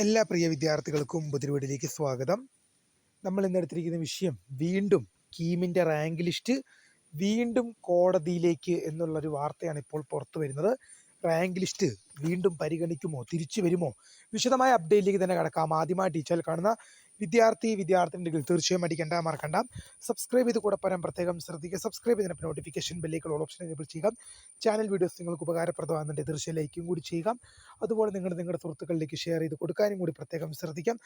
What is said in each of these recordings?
എല്ലാ പ്രിയ വിദ്യാർത്ഥികൾക്കും പുതിരുവീടിലേക്ക് സ്വാഗതം. നമ്മൾ ഇന്ന് എടുത്തിരിക്കുന്ന വിഷയം വീണ്ടും കീമിന്റെ റാങ്ക് ലിസ്റ്റ് വീണ്ടും കോടതിയിലേക്ക് എന്നുള്ളൊരു വാർത്തയാണ് ഇപ്പോൾ പുറത്തു വരുന്നത്. റാങ്ക് ലിസ്റ്റ് വീണ്ടും പരിഗണിക്കുമോ? തിരിച്ചു വരുമോ? വിശദമായ അപ്ഡേറ്റിലേക്ക് തന്നെ കിടക്കാം. ആദ്യമായി ടീച്ചറിൽ കാണുന്ന വിദ്യാർത്ഥി വിദ്യാർത്ഥിനികൾ തീർച്ചയായും അടിക്കേണ്ട മറക്കണ്ട. സബ്സ്ക്രൈബ് ചെയ്ത് കൂടെ പരം പ്രത്യേകം ശ്രദ്ധിക്കുക. സബ്സ്ക്രൈബ് ചെയ്തിട്ട് നോട്ടിഫിക്കേഷൻ ബെല്ലേക്കുള്ള ഓപ്ഷൻ എനേബിൾ ചെയ്യുക. ചാനൽ വീഡിയോസ് നിങ്ങൾക്ക് ഉപകാരപ്രദമാകുന്നുണ്ട്. തീർച്ചയായും ലൈക്കും കൂടി ചെയ്യുക. അതുപോലെ നിങ്ങൾ നിങ്ങളുടെ സുഹൃത്തുക്കളിലേക്ക് ഷെയർ ചെയ്ത് കൊടുക്കാനും കൂടി പ്രത്യേകം ശ്രദ്ധിക്കാം.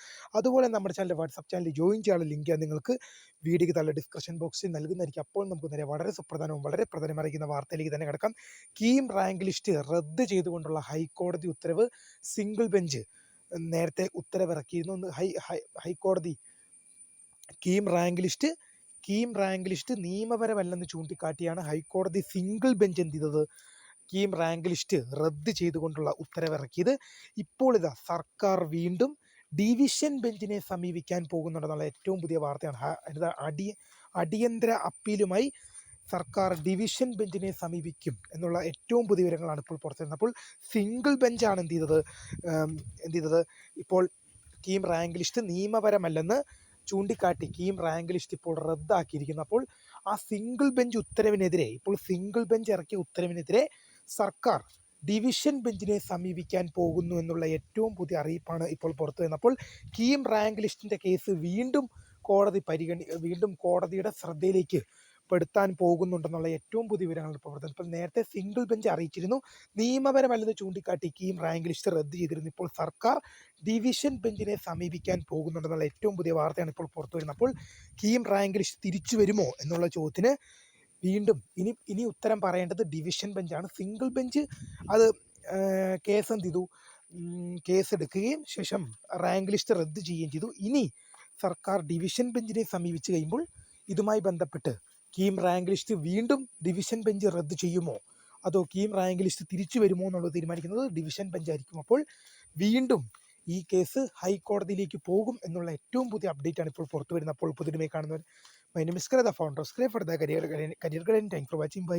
അതുപോലെ നമ്മുടെ ചാനൽ വാട്സപ്പ് ചാനൽ ജോയിൻ ചെയ്യാനുള്ള ലിങ്ക് നിങ്ങൾക്ക് വീഡിയോക്ക് തള്ള ഡിസ്ക്രിപ്ഷൻ ബോക്സിൽ നൽകുന്നതായിരിക്കും. അപ്പോൾ നമുക്ക് നേരെ വളരെ സുപ്രധാനവും വളരെ പ്രധാനമറിയിക്കുന്ന വാർത്തയിലേക്ക് തന്നെ കിടക്കാം. കീം റാങ്ക് ലിസ്റ്റ് റദ്ദ് ചെയ്തുകൊണ്ടുള്ള ഹൈക്കോടതി ഉത്തരവ് സിംഗിൾ ബെഞ്ച് നേരത്തെ ഉത്തരവിറക്കിയിരുന്നു. ഒന്ന് ഹൈ ഹൈക്കോടതി KEAM rank list KEAM rank list നിയമപരമല്ലെന്ന് ചൂണ്ടിക്കാട്ടിയാണ് ഹൈക്കോടതി സിംഗിൾ ബെഞ്ച് എന്ത് ചെയ്തത്? കീം റാങ്ക് ലിസ്റ്റ് റദ്ദ് ചെയ്തുകൊണ്ടുള്ള ഉത്തരവിറക്കിയത്. ഇപ്പോൾ ഇതാ സർക്കാർ വീണ്ടും ഡിവിഷൻ ബെഞ്ചിനെ സമീപിക്കാൻ പോകുന്നുണ്ടെന്നുള്ള ഏറ്റവും പുതിയ വാർത്തയാണ്. അടിയ അടിയന്തര അപ്പീലുമായി സർക്കാർ ഡിവിഷൻ ബെഞ്ചിനെ സമീപിക്കും എന്നുള്ള ഏറ്റവും പുതിയ വിവരങ്ങളാണ് ഇപ്പോൾ പുറത്തു വരുന്നത് അപ്പോൾ സിംഗിൾ ബെഞ്ചാണ് എന്ത് ചെയ്തത്? എന്ത് ചെയ്തത്? ഇപ്പോൾ കീം റാങ്ക് ലിസ്റ്റ് നിയമപരമല്ലെന്ന് ചൂണ്ടിക്കാട്ടി കീം റാങ്ക് ലിസ്റ്റ് ഇപ്പോൾ റദ്ദാക്കിയിരിക്കുന്നു. അപ്പോൾ ആ സിംഗിൾ ബെഞ്ച് ഉത്തരവിനെതിരെ ഇപ്പോൾ സിംഗിൾ ബെഞ്ച് ഇറക്കിയ ഉത്തരവിനെതിരെ സർക്കാർ ഡിവിഷൻ ബെഞ്ചിനെ സമീപിക്കാൻ പോകുന്നു എന്നുള്ള ഏറ്റവും പുതിയ അറിയിപ്പാണ് ഇപ്പോൾ പുറത്തു വരുന്നത് അപ്പോൾ കീം റാങ്ക് ലിസ്റ്റിന്റെ കേസ് വീണ്ടും കോടതി പരിഗണി വീണ്ടും കോടതിയുടെ ശ്രദ്ധയിലേക്ക് പെടുത്താൻ പോകുന്നുണ്ടെന്നുള്ള ഏറ്റവും പുതിയ വിവരങ്ങൾ ഇപ്പോൾ പുറത്തു ഇപ്പോൾ നേരത്തെ സിംഗിൾ ബെഞ്ച് അറിയിച്ചിരുന്നു. നിയമപരമല്ലെന്ന് ചൂണ്ടിക്കാട്ടി കീം റാങ്ക് ലിസ്റ്റ് റദ്ദ് ചെയ്തിരുന്നു. ഇപ്പോൾ സർക്കാർ ഡിവിഷൻ ബെഞ്ചിനെ സമീപിക്കാൻ പോകുന്നുണ്ടെന്നുള്ള ഏറ്റവും പുതിയ വാർത്തയാണ് ഇപ്പോൾ പുറത്തു വരുന്നത്. അപ്പോൾ കീം റാങ്ക് ലിസ്റ്റ് തിരിച്ചു വരുമോ എന്നുള്ള ചോദ്യത്തിന് വീണ്ടും ഇനി ഇനി ഉത്തരം പറയേണ്ടത് ഡിവിഷൻ ബെഞ്ചാണ് സിംഗിൾ ബെഞ്ച് അത് കേസ് എന്ത് ചെയ്തു? കേസ് എടുക്കുകയും ശേഷം റാങ്ക് ലിസ്റ്റ് റദ്ദ് ചെയ്യുകയും ചെയ്തു. ഇനി സർക്കാർ ഡിവിഷൻ ബെഞ്ചിനെ സമീപിച്ചു കഴിയുമ്പോൾ ഇതുമായി ബന്ധപ്പെട്ട് കീം റാങ്ക് ലിസ്റ്റ് വീണ്ടും ഡിവിഷൻ ബെഞ്ച് റദ്ദ് ചെയ്യുമോ? അതോ കീം റാങ്ക് ലിസ്റ്റ് തിരിച്ചു വരുമോ എന്നുള്ളത് തീരുമാനിക്കുന്നത് ഡിവിഷൻ ബെഞ്ചായിരിക്കും അപ്പോൾ വീണ്ടും ഈ കേസ് ഹൈക്കോടതിയിലേക്ക് പോകും എന്നുള്ള ഏറ്റവും പുതിയ അപ്ഡേറ്റ് ആണ് ഇപ്പോൾ പുറത്തു വരുന്നത് അപ്പോൾ പുതിയ കാണുന്നവർ my name the founder സ്ക്രേ for the career career guidance thank for watching bye